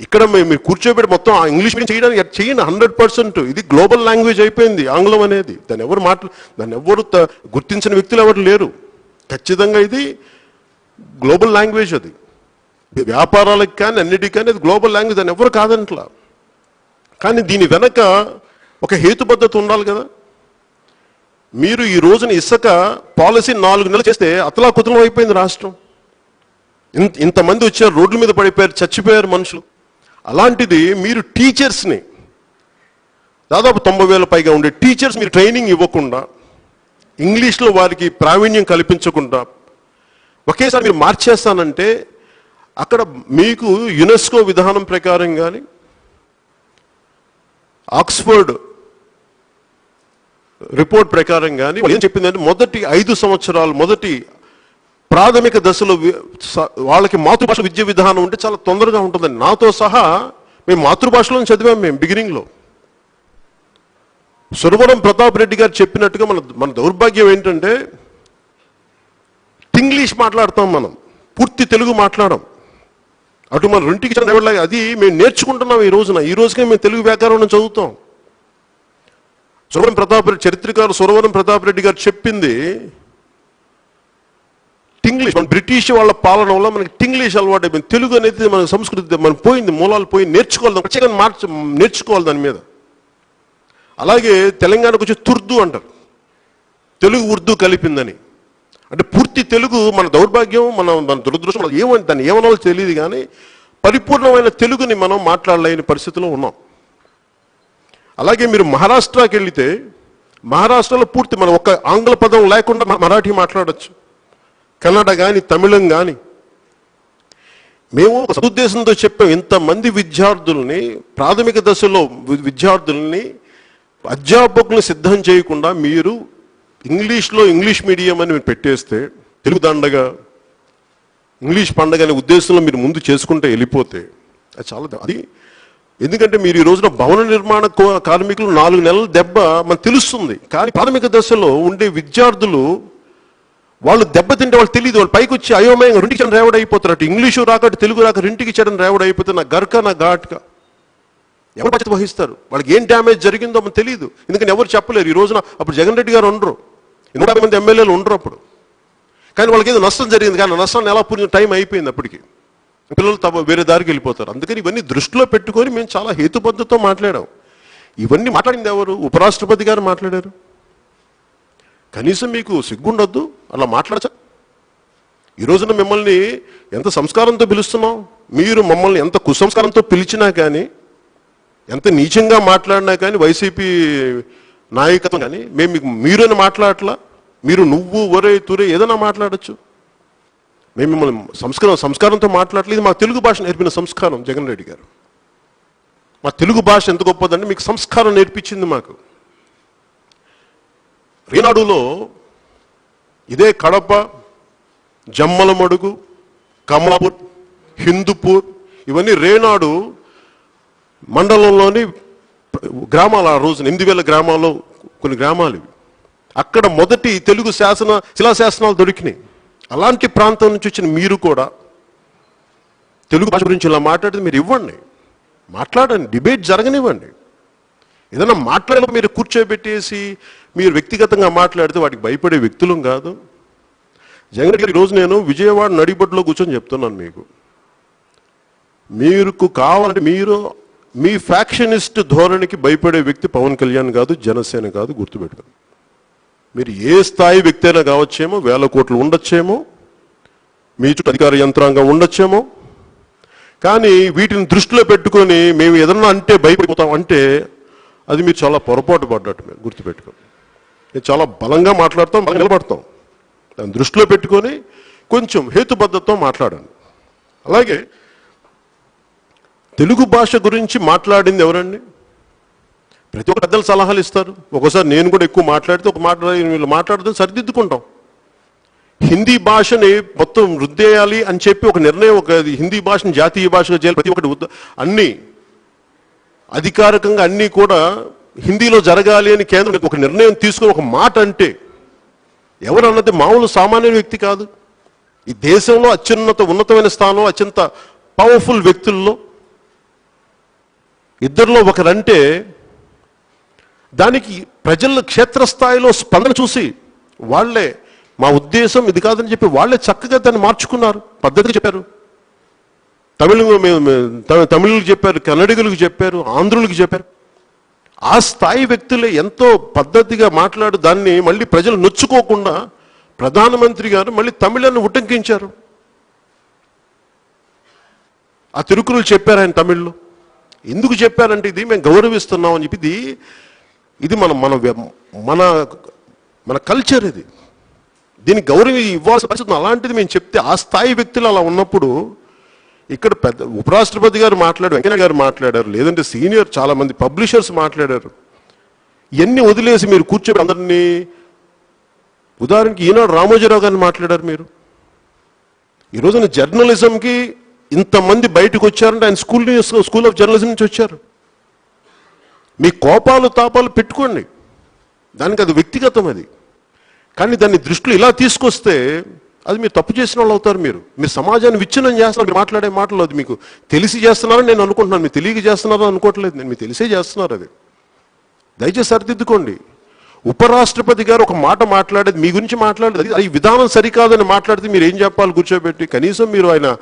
ఇక్కడ మేము మీరు కూర్చోబెట్టి మొత్తం ఆ ఇంగ్లీష్ మీడియం చేయడానికి చేయండి హండ్రెడ్ పర్సెంట్ ఇది గ్లోబల్ లాంగ్వేజ్ అయిపోయింది ఆంగ్లం అనేది. దాన్ని ఎవరు మాట్లా దాన్ని ఎవరు త- గుర్తించిన వ్యక్తులు ఎవరు లేరు. ఖచ్చితంగా ఇది గ్లోబల్ లాంగ్వేజ్ అది. వ్యాపారాలకు కానీ అన్నిటికీ కానీ అది గ్లోబల్ లాంగ్వేజ్ అని ఎవరు కాదంట్లా. కానీ దీని వెనక ఒక హేతుబద్ధత ఉండాలి కదా. మీరు ఈ రోజున ఇసుక పాలసీ నాలుగు నెలలు చేస్తే అతలా కుతలం అయిపోయింది రాష్ట్రం. ఇంత ఇంతమంది వచ్చారు రోడ్ల మీద పడిపోయారు చచ్చిపోయారు మనుషులు. అలాంటిది మీరు టీచర్స్ని దాదాపు తొంభై వేల పైగా ఉండే టీచర్స్ మీరు ట్రైనింగ్ ఇవ్వకుండా ఇంగ్లీష్లో వారికి ప్రావీణ్యం కల్పించకుండా ఒకేసారి మీరు మార్చేస్తానంటే అక్కడ మీకు యునెస్కో విధానం ప్రకారం కానీ ఆక్స్ఫర్డ్ రిపోర్ట్ ప్రకారం కానీ ఏం చెప్పిందంటే మొదటి ఐదు సంవత్సరాలు మొదటి ప్రాథమిక దశలో వాళ్ళకి మాతృభాష విద్య విధానం ఉంటే చాలా తొందరగా ఉంటుందని. నాతో సహా మేము మాతృభాషలో చదివాం మేము బిగినింగ్లో. సురవరం ప్రతాప్ రెడ్డి గారు చెప్పినట్టుగా మన మన దౌర్భాగ్యం ఏంటంటే ఇంగ్లీష్ మాట్లాడతాం మనం పూర్తి తెలుగు మాట్లాడం. అటు మన రెంటికి చదివేలాగా అది మేము నేర్చుకుంటున్నాం ఈ రోజున. ఈ రోజుకే మేము తెలుగు వ్యాకరణం చదువుతాం. సురవరం ప్రతాప్ రెడ్డి చరిత్రకారు సురవరం ప్రతాప్ రెడ్డి గారు చెప్పింది ఇంగ్లీష్ మన బ్రిటిష్ వాళ్ళ పాలన వల్ల మనకి ఇంగ్లీష్ అలవాటు అయిపోయింది. తెలుగు అనేది మన సంస్కృతి మనం పోయింది మూలాలు పోయి నేర్చుకోవాలి ప్రత్యేకంగా మార్చ నేర్చుకోవాలి దాని మీద. అలాగే తెలంగాణకు వచ్చి తుర్దు అంటారు. తెలుగు ఉర్దూ కలిపిందని. అంటే పూర్తి తెలుగు మన దౌర్భాగ్యం మన మన దురదృష్టం అది ఏమని దాన్ని ఏమనాలో తెలియదు కానీ పరిపూర్ణమైన తెలుగుని మనం మాట్లాడలేని పరిస్థితిలో ఉన్నాం. అలాగే మీరు మహారాష్ట్రకి వెళితే మహారాష్ట్రలో పూర్తి మనం ఒక ఆంగ్ల పదం లేకుండా మరాఠీ మాట్లాడొచ్చు. కన్నడ కానీ తమిళం కానీ మేము ఒక సదుద్దేశంతో చెప్పాం ఇంతమంది విద్యార్థుల్ని ప్రాథమిక దశలో వి- విద్యార్థుల్ని అధ్యాపకులను సిద్ధం చేయకుండా మీరు ఇంగ్లీష్లో ఇంగ్లీష్ మీడియం అని మీరు పెట్టేస్తే తెలుగు దండగా ఇంగ్లీష్ పండగ అనే ఉద్దేశంలో మీరు ముందు చేసుకుంటే వెళ్ళిపోతే అది చాలా అది ఎందుకంటే మీరు ఈ రోజున భవన నిర్మాణ కో- కార్మికులు నాలుగు నెలల దెబ్బ మనకు తెలుస్తుంది. కానీ ప్రాథమిక దశలో ఉండే విద్యార్థులు వాళ్ళు దెబ్బతింటే వాళ్ళు తెలియదు వాళ్ళు పైకి వచ్చి అయోమయంగా రెండుకి చెడం రేవడ అయిపోతారు ఇంగ్లీషు రాక తెలుగు రాక రెండుకి చెడం రేవడ అయిపోతే గర్క నా ఘాట్గా ఎవరు బాధ్యత వహిస్తారు? వాళ్ళకి ఏం డ్యామేజ్ జరిగిందో మనకు తెలియదు ఎందుకని ఎవరు చెప్పలేరు? ఈ రోజున అప్పుడు జగన్ రెడ్డి గారు ఉండరు. నూట యాభై మంది ఎమ్మెల్యేలు ఉండరు అప్పుడు. కానీ వాళ్ళకి ఏదో నష్టం జరిగింది. కానీ నష్టాన్ని ఎలా పూర్తి టైం అయిపోయింది అప్పటికి. పిల్లలు తమ వేరే దారికి వెళ్ళిపోతారు. అందుకని ఇవన్నీ దృష్టిలో పెట్టుకొని మేము చాలా హేతుబద్ధతో మాట్లాడాం. ఇవన్నీ మాట్లాడింది ఎవరు? ఉపరాష్ట్రపతి గారు మాట్లాడారు. కనీసం మీకు సిగ్గుండొద్దు అలా మాట్లాడచ్చా ఈ రోజున మిమ్మల్ని ఎంత సంస్కారంతో పిలుస్తున్నాం? మీరు మమ్మల్ని ఎంత కుసంస్కారంతో పిలిచినా కానీ ఎంత నీచంగా మాట్లాడినా కానీ వైసీపీ నాయకత్వం కానీ మేము మీకు మీరని మాట్లాడట్లా? మీరు నువ్వు ఒరే తురే ఏదైనా మాట్లాడచ్చు. మేము మిమ్మల్ని సంస్కారం సంస్కారంతో మాట్లాడలేదు మా తెలుగు భాష నేర్పిన సంస్కారం జగన్ రెడ్డి గారు. మా తెలుగు భాష ఎంత గొప్పదంటే మీకు సంస్కారం నేర్పించింది మాకు. రీనాడులో ఇదే కడప జమ్మలమడుగు కమలాపూర్ హిందూపూర్ ఇవన్నీ రేనాడు మండలంలోని గ్రామాలు. ఆ రోజున ఎనిమిది వేల గ్రామాల్లో కొన్ని గ్రామాలు ఇవి. అక్కడ మొదటి తెలుగు శాసన శిలాశాసనాలు దొరికినాయి. అలాంటి ప్రాంతం నుంచి వచ్చిన మీరు కూడా తెలుగు భాష గురించి ఇలా మాట్లాడితే మీరు ఇవ్వండి. మాట్లాడండి. డిబేట్ జరగనివ్వండి. ఏదైనా మాట్లాడే మీరు కూర్చోబెట్టేసి మీరు వ్యక్తిగతంగా మాట్లాడితే వాటికి భయపడే వ్యక్తులం కాదు. జగన్ గారు ఈరోజు నేను విజయవాడ నడిబొడ్లో కూర్చొని చెప్తున్నాను మీకు. మీకు కావాలంటే మీరు మీ ఫ్యాక్షనిస్ట్ ధోరణికి భయపడే వ్యక్తి పవన్ కళ్యాణ్ కాదు జనసేన కాదు గుర్తుపెట్టుకోండి. మీరు ఏ స్థాయి వ్యక్తి అయినా కావచ్చేమో వేల కోట్లు ఉండొచ్చేమో మీ చుట్టూ అధికార యంత్రాంగం ఉండొచ్చేమో. కానీ వీటిని దృష్టిలో పెట్టుకొని మేము ఏదన్నా అంటే భయపడిపోతాం అంటే అది మీరు చాలా పొరపాటు పడ్డట్టు మీరు గుర్తుపెట్టుకోండి. నేను చాలా బలంగా మాట్లాడతాం బలంగా నిలబడతాం. దాన్ని దృష్టిలో పెట్టుకొని కొంచెం హేతుబద్ధతతో మాట్లాడాను అలాగే తెలుగు భాష గురించి మాట్లాడింది ఎవరండి? ప్రతి ఒక్క పెద్దలు సలహాలు ఇస్తారు. ఒకసారి నేను కూడా ఎక్కువ మాట్లాడితే ఒక మాట వీళ్ళు మాట్లాడితే సరిదిద్దుకుంటాం. హిందీ భాషని మొత్తం వృద్ధేయాలి అని చెప్పి ఒక నిర్ణయం ఒక హిందీ భాషను జాతీయ భాషగా చేయాలి ప్రతి ఒక్కటి అన్నీ అన్ని అధికారికంగా అన్నీ కూడా హిందీలో జరగాలి అని కేంద్రం ఒక నిర్ణయం తీసుకుని ఒక మాట అంటే ఎవరు అన్నది మామూలు సామాన్య వ్యక్తి కాదు. ఈ దేశంలో అత్యున్నత ఉన్నతమైన స్థానంలో అత్యంత పవర్ఫుల్ వ్యక్తుల్లో ఇద్దరిలో ఒకరంటే దానికి ప్రజల క్షేత్రస్థాయిలో స్పందన చూసి వాళ్ళే మా ఉద్దేశం ఇది కాదని చెప్పి వాళ్ళే చక్కగా దాన్ని మార్చుకున్నారు. పద్ధతిగా చెప్పారు. తమిళ మేము తమిళులకు చెప్పారు కన్నడిగులకు చెప్పారు ఆంధ్రులకు చెప్పారు. ఆ స్థాయి వ్యక్తులే ఎంతో పద్ధతిగా మాట్లాడు దాన్ని మళ్ళీ ప్రజలు నొచ్చుకోకుండా ప్రధానమంత్రి గారు మళ్ళీ తమిళను ఉటంకించారు. ఆ తిరుకురులు చెప్పారు ఆయన తమిళ్ళో. ఎందుకు చెప్పారంటే ఇది మేము గౌరవిస్తున్నాం అని చెప్పి ఇది ఇది మన మన వ్య- మన మన కల్చర్ ఇది. దీనికి గౌరవం ఇవ్వాల్సిన పరిస్థితి అలాంటిది మేము చెప్తే ఆ స్థాయి వ్యక్తులు అలా ఉన్నప్పుడు ఇక్కడ పెద్ద ఉపరాష్ట్రపతి గారు మాట్లాడారు వెంకయ్య గారు మాట్లాడారు లేదంటే సీనియర్ చాలా మంది పబ్లిషర్స్ మాట్లాడారు. ఇవన్నీ వదిలేసి మీరు కూర్చోబెట్టి అందరినీ ఉదాహరణకి ఈనాడు రామోజీరావు గారిని మాట్లాడారు మీరు. ఈ రోజున జర్నలిజంకి ఇంతమంది బయటకు వచ్చారంటే ఆయన స్కూల్ స్కూల్ ఆఫ్ జర్నలిజం నుంచి వచ్చారు. మీ కోపాలు తాపాలు పెట్టుకోండి. దానికి అది వ్యక్తిగతం అది. కానీ దాన్ని దృష్టిలో ఇలా తీసుకొస్తే అది మీరు తప్పు చేసిన వాళ్ళు అవుతారు మీరు. మీరు సమాజాన్ని విచ్ఛిన్నం చేస్తున్నారు మీరు మాట్లాడే మాటలు అది మీకు తెలిసి చేస్తున్నారని నేను అనుకుంటున్నాను. మీరు తెలియక చేస్తున్నారని అనుకోవట్లేదు. నేను మీకు తెలిసే చేస్తున్నారు అది. దయచేసి సరిదిద్దుకోండి. ఉపరాష్ట్రపతి గారు ఒక మాట మాట్లాడేది మీ గురించి మాట్లాడేది అది- అది విధానం సరికాదని మాట్లాడితే మీరు ఏం చెప్పాలి? కూర్చోబెట్టి కనీసం మీరు ఆయన